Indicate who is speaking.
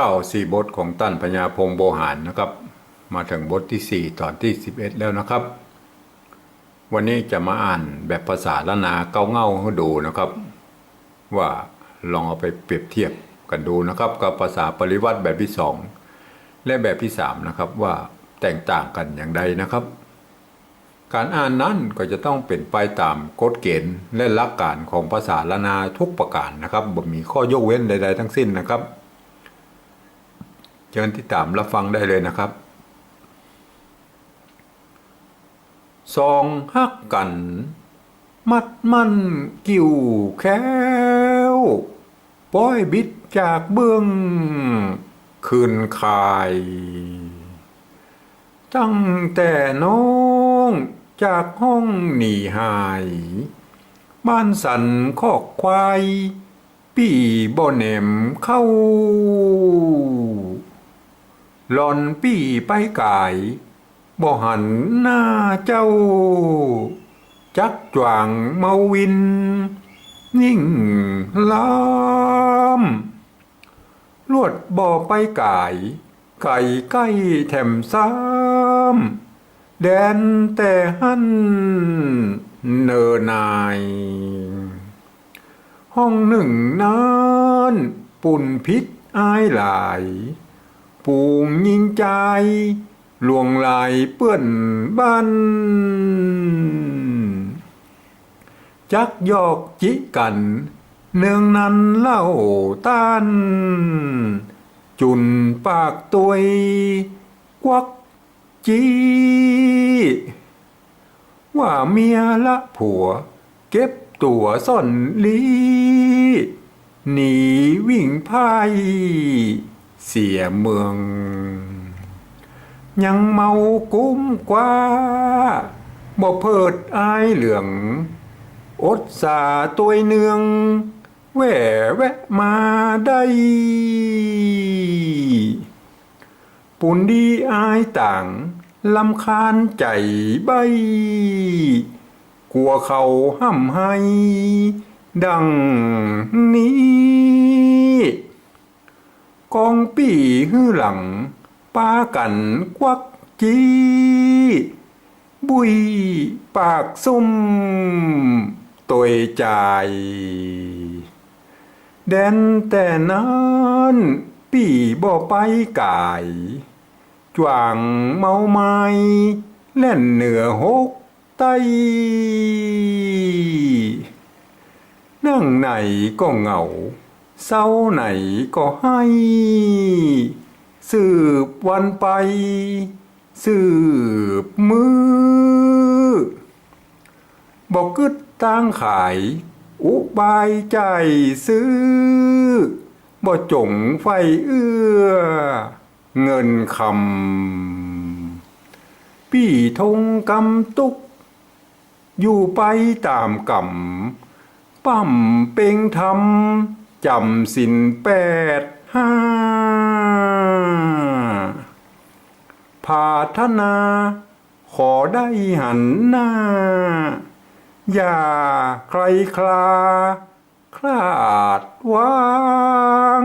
Speaker 1: เข้าสี่บทของตั้นพญาพงโบหารนะครับ มาถึงบทที่สี่ตอนที่สิบเอ็ดแล้วนะครับ วันนี้จะมาอ่านแบบภาษาละนาเก้าเง่าให้ดูนะครับ ว่าลองเอาไปเปรียบเทียบกันดูนะครับ กับภาษาปริวัติแบบที่สองและแบบที่สามนะครับว่าแตกต่างกันอย่างใดนะครับ การอ่านนั้นก็จะต้องเป็นไปตามกฎเกณฑ์และหลักการของภาษาละนาทุกประการนะครับบ่มีข้อยกเว้นใด ๆ ทั้งสิ้นนะครับ เชิญที่ตามรับฟังได้เลยนะครับสองฮักกัน มัดมันกิ่วแควป้อยบิดจากเบื้องคืนคาย ตั้งแต่น้องจากห้องหนีหาย บ้านสันคอกควาย ปี่บ่แหนมเข้า หลอนปี่ไปกายบ่หันหน้าเจ้า จักจวางเมาวิน นิ่งลามลวดบ่อไปกาย ไก่ใกล้แถมซ้ำแดนแต่หันเนอนาย ห้องหนึ่งนานปุ่นพิษอายหลาย ปูงยิงใจลวงลายเปื้อนบ้านจักยอกจิกัน เนืองนั้นเล่าต้าน จุนปากตัวยกวักจีว่าเมียละผัว เก็บตัวซ่อนลีหนีวิ่งพาย เสียเมือง ยังเมากุ้มกว่าบ่เพิดอายเหลือง อดสาตัวเนืองแหวแวะมาได้ปุ่นดีอายต่างลำคาญใจใบ กลัวเขาห้ำให้ดังนี้ กองปี่หื้อหลังป้ากันควักจีบุยปากซุ่มตัวใจ แดนแต่นั้นปีบ่ไปกายจวางเมาไม้เล่นเหนือหกไตนั่งไหนก็เหงา เศร้าไหนก็ให้ สืบวันไป สืบมือบอกกึดตั้งขาย อุบายใจซื้อบ่จงไฟเอื้อ เงินคำปี่ทงกำตุก อยู่ไปตามกำปั้มเป็งทำ จำสินแปดห้าพาธนา ขอได้หันหน้า อย่าใครคลาคลาดวาง